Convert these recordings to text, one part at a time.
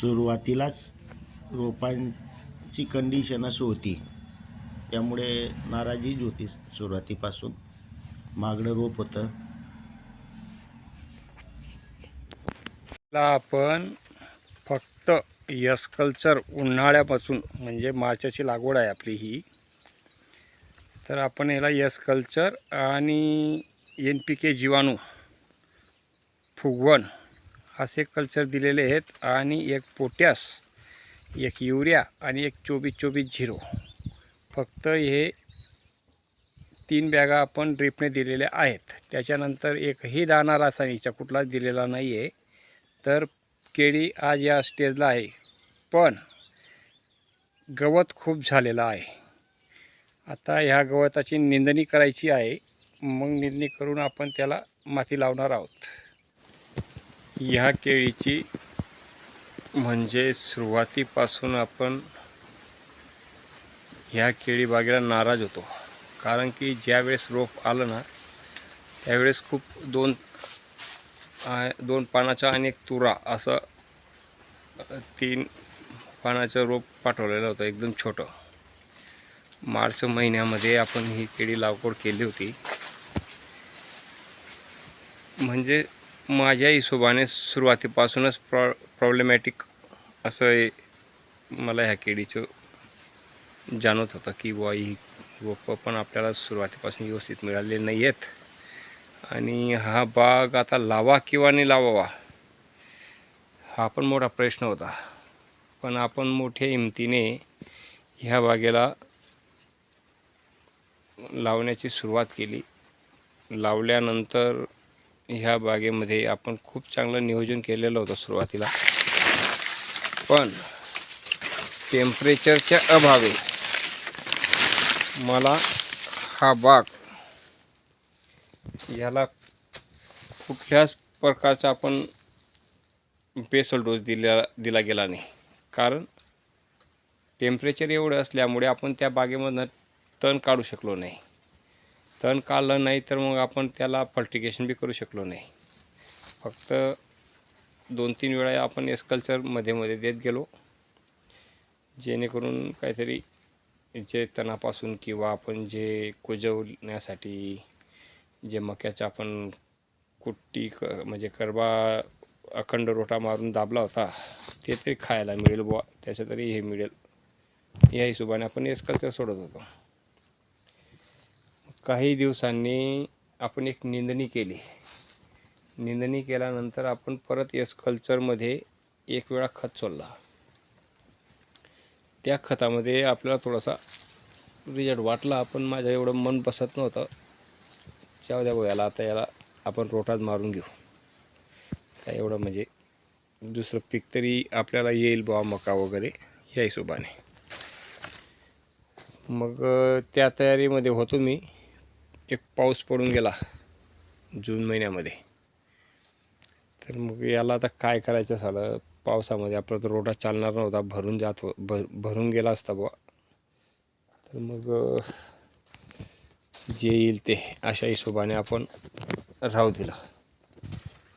सुरुवातीलाच रोपांची कंडिशन अशी होती. त्यामुळे नाराजीच होती सुरुवातीपासून. मागणं रोप होतं. आपण फक्त यस कल्चर उन्हाळ्यापासून म्हणजे मार्चाची लागवड आहे आपली ही. तर आपण याला यस कल्चर आणि एन पी के जीवाणू फुगवण असे कल्चर दिलेले आहेत आणि एक पोटॅश एक युरिया आणि एक चोवीस चोवीस झिरो. फक्त हे तीन बॅगा आपण ड्रिपने दिलेल्या आहेत. त्याच्यानंतर एकही दाना रासायनिकचा कुठलाच दिलेला नाही आहे तर केळी आज या स्टेजला आहे. पण गवत खूप झालेलं आहे. आता ह्या गवताची निंदणी करायची आहे. मग निंदणी करून आपण त्याला माती लावणार आहोत. ह्या केळीची म्हणजे सुरुवातीपासून आपण ह्या केळी बागेला नाराज होतो. कारण की ज्यावेळेस रोप आलं ना त्यावेळेस खूप दोन दोन पानाचा आणि एक तुरा असं तीन पानाचं रोप पाठवलेलं होतं एकदम छोटं. मार्च महिन्यामध्ये आपण ही केळी लागवड केली होती. म्हणजे माझ्या हिशोबाने सुरुवातीपासूनच प्रॉ प्रॉब्लेमॅटिक असं हे मला ह्या केळीचं जाणवत होतं की बुवा ही रोपं पण आपल्याला सुरुवातीपासून व्यवस्थित मिळाले नाही आहेत आणि हा बाग आता लावा किंवा नाही लावावा हा पण मोठा प्रश्न होता. पण आपण मोठ्या हिमतीने ह्या बागेला लावण्याची सुरुवात केली. लावल्यानंतर ह्या बागेमध्ये आपण खूप चांगलं नियोजन केलेलं होतं सुरुवातीला. पण टेम्परेचरच्या अभावे मला हा बाग याला कुठल्याच प्रकारचा आपण बेसल डोस दिला दिला गेला नाही. कारण टेम्परेचर एवढं असल्यामुळे आपण त्या बागेमधनं तण काढू शकलो नाही. तण काढलं नाही तर मग आपण त्याला फर्टिकेशन बी करू शकलो नाही. फक्त दोन तीन वेळा आपण एसकल्चरमध्ये मध्ये देत गेलो. जेणेकरून काहीतरी जे तणापासून किंवा आपण जे कुजवण्यासाठी जे मक्याचं आपण कुट्टी क म्हणजे करबा अखंड रोटा मारून दाबला होता ते तरी खायला मिळेल बुवा. त्याच्या तरी हे मिळेल. या हिशोबाने आपण एसकल्चर सोडत होतो. काही दिवसांनी आपण एक निंदणी केली. निंदणी केल्यानंतर आपण परत एस कल्चरमध्ये एक वेळा खत सोडला. त्या खतामध्ये आपल्याला थोडासा रिझल्ट वाटला पण माझं एवढं मन बसत नव्हतं. जाऊ द्या याला आता याला आपण रोटात मारून घेऊ. काय एवढं म्हणजे दुसरं पीक तरी आपल्याला येईल बुवा मका वगैरे या हिशोबाने. मग त्या तयारीमध्ये होतो मी. एक पाऊस पडून गेला जून महिन्यामध्ये. तर मग याला आता काय करायचं झालं? पावसामध्ये आपला तर रोडा चालणार नव्हता भरून जात हो भर भरून गेला असता बुवा. तर मग जे येईल ते अशा हिशोबाने आपण राहू दिलं.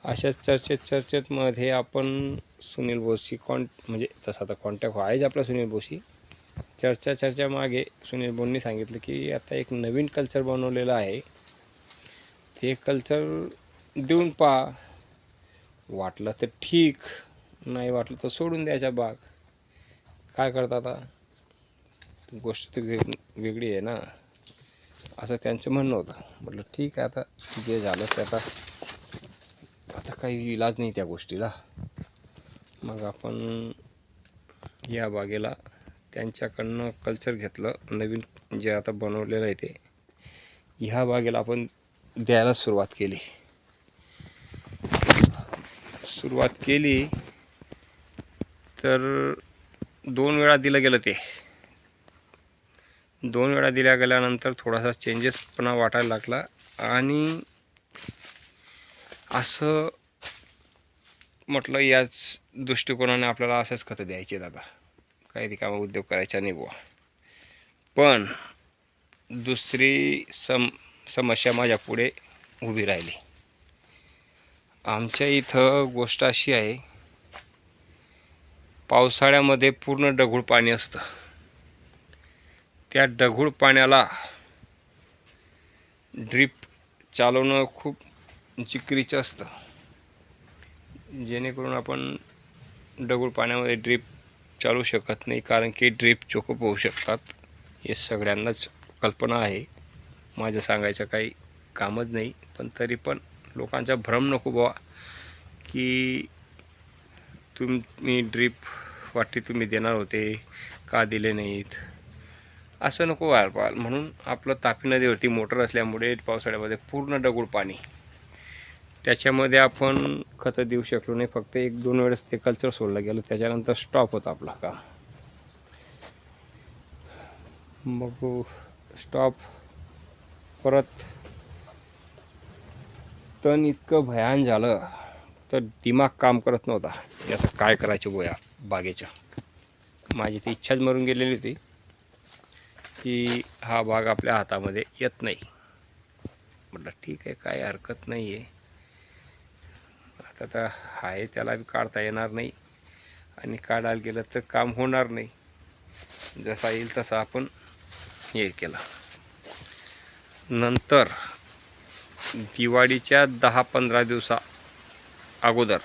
अशाच चर्चेत चर्चेतमध्ये आपण सुनील बोसशी कॉन म्हणजे तसा आता कॉन्टॅक्ट आहेच आपला सुनील बोशी चर्चा चर्चा मागे सुनील बोंनी सांगितलं की आता एक नवीन कल्चर बनवलेलं आहे. ते कल्चर देऊन पहा. वाटलं तर ठीक नाही वाटलं तर सोडून द्यायचा बाग. काय करता आता? गोष्ट तर वेग वेगळी आहे ना. असं त्यांचं म्हणणं होतं. म्हटलं ठीक आहे आता जे झालं ते आता आता काही इलाज नाही त्या गोष्टीला. मग आपण या बागेला त्यांच्याकडनं कल्चर घेतलं. नवीन जे आता बनवलेलं आहे ते. ह्या बागेला आपण द्यायला सुरुवात केली. सुरुवात केली तर दोन वेळा दिलं गेलं ते. दोन वेळा दिल्या गेल्यानंतर थोडासा चेंजेसपणा वाटायला लागला. आणि असं म्हटलं याच दृष्टिकोनाने आपल्याला असंच खतं द्यायचे दादा काही रिकामा उद्योग करायचा नाही बुवा पण दुसरी सम समस्या माझ्यापुढे उभी राहिली. आमच्या इथं गोष्ट अशी आहे पावसाळ्यामध्ये पूर्ण डगूळ पाणी असतं. त्या डगूळ पाण्याला ड्रीप चालवणं खूप चिकरीचं असतं. जेणेकरून आपण डगूळ पाण्यामध्ये ड्रीप चालू शकत नाही कारण की ड्रीप चोकअप होऊ शकतात. हे सगळ्यांनाच कल्पना आहे. माझं सांगायचं काही कामच नाही पण तरी पण लोकांचा भ्रम नको बुवा की तुम्ही ड्रीप वाटी तुम्ही देणार होते का दिले नाहीत? असं नको व्हायला म्हणून आपलं तापी नदीवरती मोटर असल्यामुळे पावसाळ्यामध्ये पूर्ण दगड पाणी. त्याच्यामध्ये आपण खतं देऊ शकलो नाही. फक्त एक दोन वेळेस ते कल्चर सोडलं गेलं. त्याच्यानंतर स्टॉप होता आपला काम मग स्टॉप परत तण इतकं भयान झालं तर दिमाग काम करत नव्हता. याचं काय करायचं गोया बागेच्या माझी ती इच्छाच मरून गेलेली होती की हा भाग आपल्या हातामध्ये येत नाही. म्हटलं ठीक आहे काय हरकत नाही आहे आता आहे त्याला बी काढता येणार नाही. आणि काढायला गेलं तर काम होणार नाही. जसा येईल तसा आपण हे केला. नंतर दिवाळीच्या दहा पंधरा दिवसा अगोदर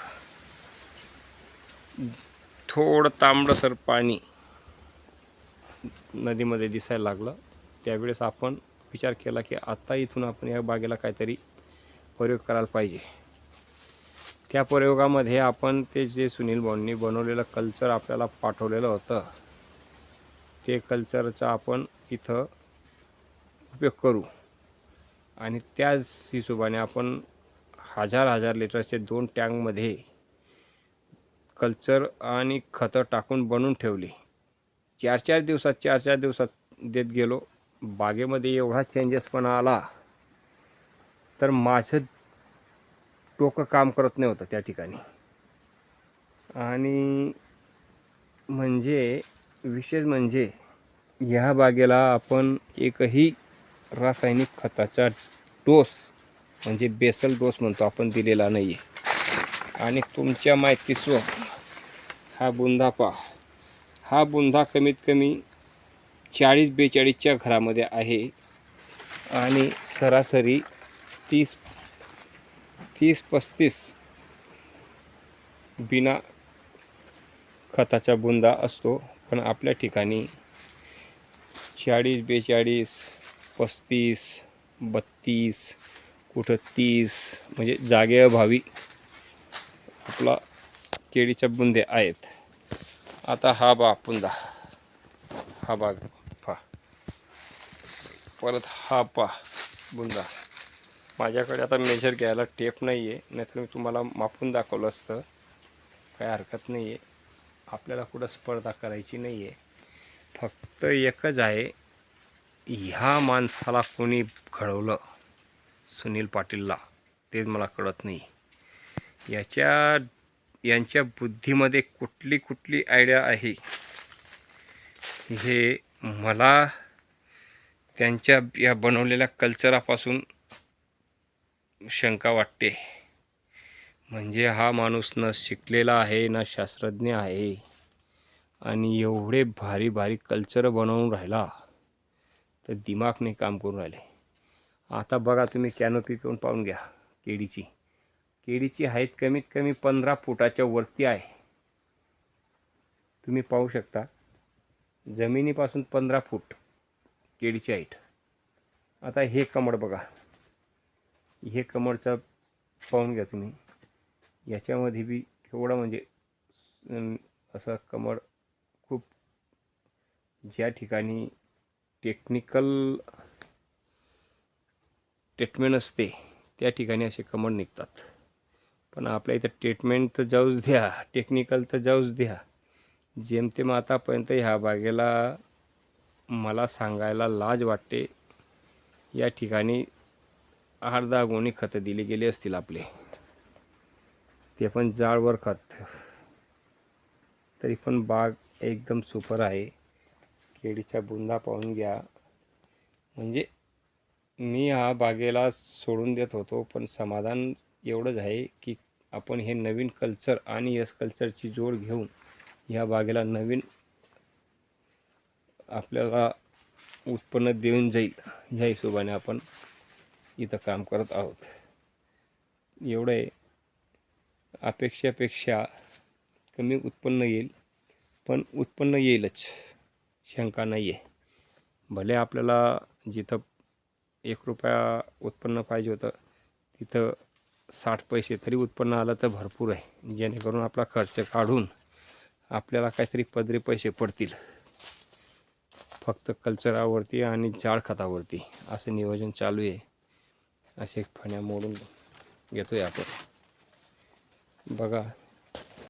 थोडं तांबडसर पाणी नदीमध्ये दिसायला लागलं. त्यावेळेस आपण विचार केला की आता इथून आपण या बागेला काहीतरी प्रयोग करायला पाहिजे. त्या प्रयोगामध्ये आपण ते जे सुनील भाऊंनी बनवलेलं कल्चर आपल्याला पाठवलेलं होतं ते कल्चरचा आपण इथं उपयोग करू. आणि त्याच हिशोबाने आपण हजार हजार लिटरचे दोन टँकमध्ये कल्चर आणि खतं टाकून बनवून ठेवली. चार चार दिवसात चार चार दिवसात देत गेलो. बागेमध्ये एवढा चेंजेस पण आला. तर माझं टोकं काम करत नाही होतं त्या ठिकाणी. आणि म्हणजे विशेष म्हणजे ह्या बागेला आपण एकही रासायनिक खताचा डोस म्हणजे बेसल डोस म्हणतो आपण दिलेला नाही आहे आणि तुमच्या माहितीसो हा बुंदा पा हा बुंदा कमीत कमी चाळीस बेचाळीसच्या घरामध्ये आहे. आणि सरासरी तीस तीस पस्तीस बिना खताचा बुंदा असतो पण आपल्या ठिकाणी चाळीस बेचाळीस पस्तीस बत्तीस कुठं तीस म्हणजे जागेअभावी आपला केळीच्या बुंदे आहेत. आता हा बा बुंदा हा बाग पा परत हा पा बुंदा. माझ्याकडे आता मेजर घ्यायला टेप नाही आहे नाहीतर मी तुम्हाला मापून दाखवलं असतं. काही हरकत नाही आहे आपल्याला कुठं स्पर्धा करायची नाही आहे फक्त एकच आहे ह्या माणसाला कोणी घडवलं सुनील पाटीलला तेच मला कळत नाही. याच्या यांच्या बुद्धीमध्ये कुठली कुठली आयडिया आहे? हे मला त्यांच्या या बनवलेल्या कल्चरापासून शंका वाटते. म्हणजे हा माणूस न शिकलेला आहे ना शास्त्रज्ञ आहे. आणि एवढे भारी भारी कल्चर बनवून राहिला तर दिमागने काम करून राहिले. आता बघा तुम्ही कॅनोपी पण पाहून घ्या केळीची. केळीची हाईट कमीत कमी पंधरा फुटाच्या वरती आहे. तुम्ही पाहू शकता जमिनीपासून पंधरा फूट केळीची हाईट. आता हे कमळ बघा. हे कमळचा पाहून घ्या तुम्ही. याच्यामध्ये बी केवढा म्हणजे असा असं कमळ खूप ज्या ठिकाणी टेक्निकल ट्रीटमेंट असते त्या ठिकाणी असे कमळ निघतात. पण आपल्या इथं ट्रीटमेंट तर जाऊच द्या टेक्निकल तर जाऊच द्या. जेमतेम आतापर्यंत ह्या बागेला मला सांगायला लाज वाटते. या ठिकाणी अर्धा गोणी खतं दिली गेली असतील आपले. ते पण जाळवर खत. तरी पण बाग एकदम सुपर आहे. केळीच्या बुंदा पाहून घ्या. म्हणजे मी हा बागेला सोडून देत होतो पण समाधान एवढंच आहे की आपण हे नवीन कल्चर आणि यस कल्चरची जोड घेऊन ह्या बागेला नवीन आपल्याला उत्पन्न देऊन जाईल. ह्या हिशोबाने आपण इथं काम करत आहोत. एवढं आहे अपेक्षापेक्षा कमी उत्पन्न येईल पण उत्पन्न येईलच शंका नाही आहे भले आपल्याला जिथं एक रुपया उत्पन्न पाहिजे होतं तिथं साठ पैसे तरी उत्पन्न आलं तर भरपूर आहे. जेणेकरून आपला खर्च काढून आपल्याला काहीतरी पदरी पैसे पडतील. फक्त कल्चरावरती आणि जाड खतावरती असं नियोजन चालू आहे. असे फण्या मोडून घेतोय आपण. बघा